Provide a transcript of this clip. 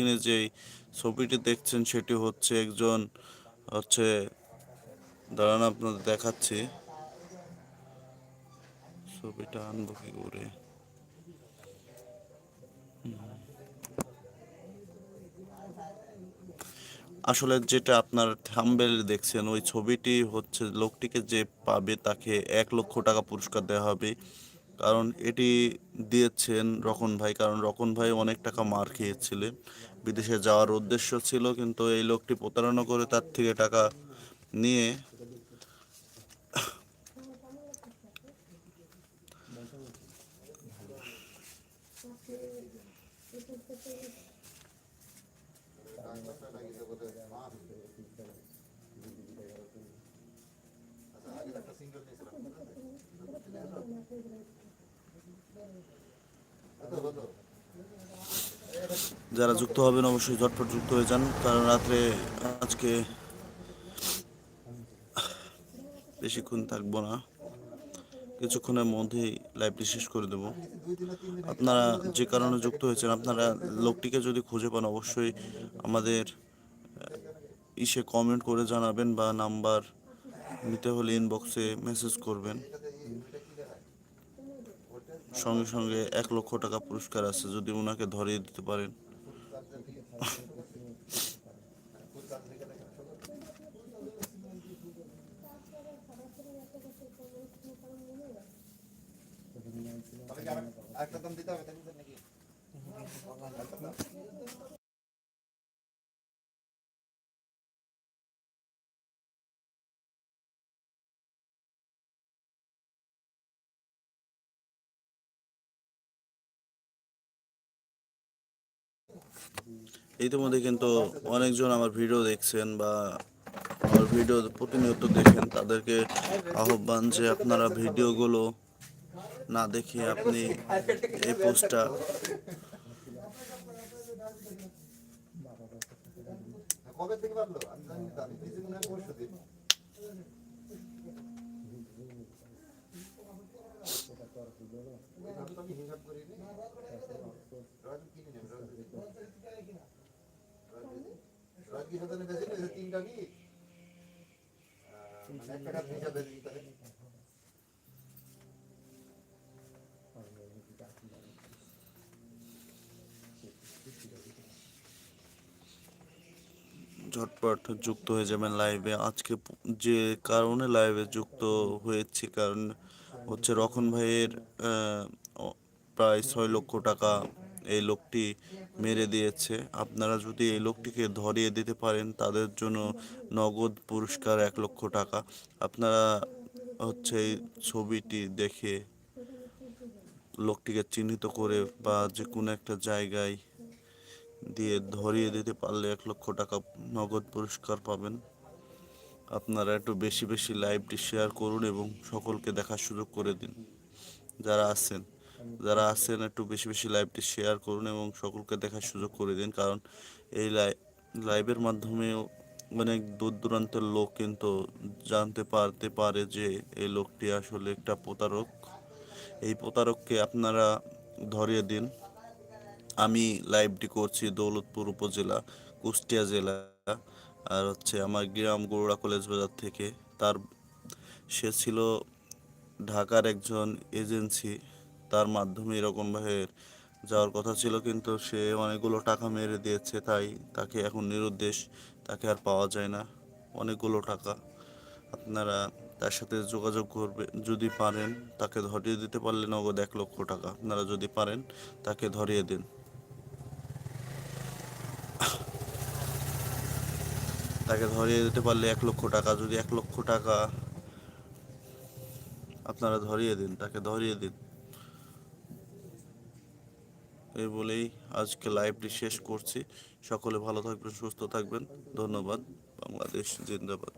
স্ক্রিনে যে ছবিটি দেখছেন সেটি হচ্ছে একজন হচ্ছে, দাঁড়ান আপনাদের দেখাচ্ছি। ছবিটা আনব কি করে? আসলে যেটা আপনার থাম্বেল দেখছেন, ওই ছবিটি হচ্ছে লোকটিকে যে পাবে তাকে এক লক্ষ টাকা পুরস্কার দেওয়া হবে। কারণ এটি দিয়েছেন রকন ভাই, কারণ রকন ভাই অনেক টাকা মার খেয়েছিল। বিদেশে যাওয়ার উদ্দেশ্য ছিল, কিন্তু এই লোকটি প্রতারণা করে তার থেকে টাকা নিয়ে যারা যুক্ত হবেন অবশ্যই ঝটপট যুক্ত হয়ে যান, কারণ রাত্রে আজকে বেশিক্ষণ থাকব না। কিছুক্ষণের মধ্যেই লাইভটি শেষ করে দেব। আপনারা যে কারণে যুক্ত হয়েছেন, আপনারা লোকটিকে যদি খুঁজে পান, অবশ্যই আমাদের ইসে কমেন্ট করে জানাবেন বা নাম্বার নিতে হলে ইনবক্সে মেসেজ করবেন। সঙ্গে সঙ্গে এক লক্ষ টাকা পুরস্কার আছে যদি ওনাকে ধরিয়ে দিতে পারেন। ইতিমধ্যে কিন্তু অনেকজন আমার ভিডিও দেখছেন বা আমার ভিডিও প্রতিনিয়ত দেখেন, তাদেরকে আহ্বান যে আপনারা ভিডিওগুলো না দেখে আপনি এই পোস্টটা কবে থেকে পারল আমি জানি না আমি তো আমি হিসাব করিনি রাজু কিনে নেবে রাজু তিনটা কি ঝটপট যুক্ত হয়ে যাবেন লাইভে আজকে যে কারণে লাইভে যুক্ত হয়েছি, কারণ হচ্ছে রখন ভাইয়ের প্রায় ছয় লক্ষ টাকা এই লোকটি মেরে দিয়েছে। আপনারা যদি এই লোকটিকে ধরিয়ে দিতে পারেন, তাদের জন্য নগদ পুরস্কার এক লক্ষ টাকা। আপনারা হচ্ছে এই ছবিটি দেখে লোকটিকে চিহ্নিত করে বা যে কোনো একটা জায়গায় দিয়ে ধরিয়ে দিতে পারলে এক লক্ষ টাকা নগদ পুরস্কার পাবেন। আপনারা একটু বেশি বেশি লাইভটি শেয়ার করুন এবং সকলকে দেখার সুযোগ করে দিন। যারা আছেন যারা আছেন, একটু বেশি বেশি লাইভটি শেয়ার করুন এবং সকলকে দেখার সুযোগ করে দিন। কারণ এই লাইভের মাধ্যমেও অনেক দূর দূরান্তের লোক কিন্তু জানতে পারতে পারে যে এই লোকটি আসলে একটা প্রতারক। এই প্রতারককে আপনারা ধরিয়ে দিন। আমি লাইভটি করছি দৌলতপুর উপজেলা, কুষ্টিয়া জেলা, আর হচ্ছে আমার গ্রাম গরুড়া কলেজ বাজার থেকে। তার সে ছিল ঢাকার একজন এজেন্সি। তার মাধ্যমে এরকম ভাবে যাওয়ার কথা ছিল, কিন্তু সে অনেকগুলো টাকা মেরে দিয়েছে, তাই তাকে এখন নিরুদ্দেশ, তাকে আর পাওয়া যায় না। অনেকগুলো টাকা আপনারা তার সাথে যোগাযোগ করবে, যদি পারেন তাকে ধরিয়ে দিতে পারলে নগদ এক লক্ষ টাকা। আপনারা যদি পারেন তাকে ধরিয়ে দিন। তাকে ধরিয়ে দিতে পারলে এক লক্ষ টাকা, যদি এক লক্ষ টাকা আপনারা ধরিয়ে দিন, তাকে ধরিয়ে দিন। এই বলেই আজকে লাইভটি শেষ করছি। সকলে ভালো থাকবেন সুস্থ থাকবেন। ধন্যবাদ। বাংলাদেশ জিন্দাবাদ।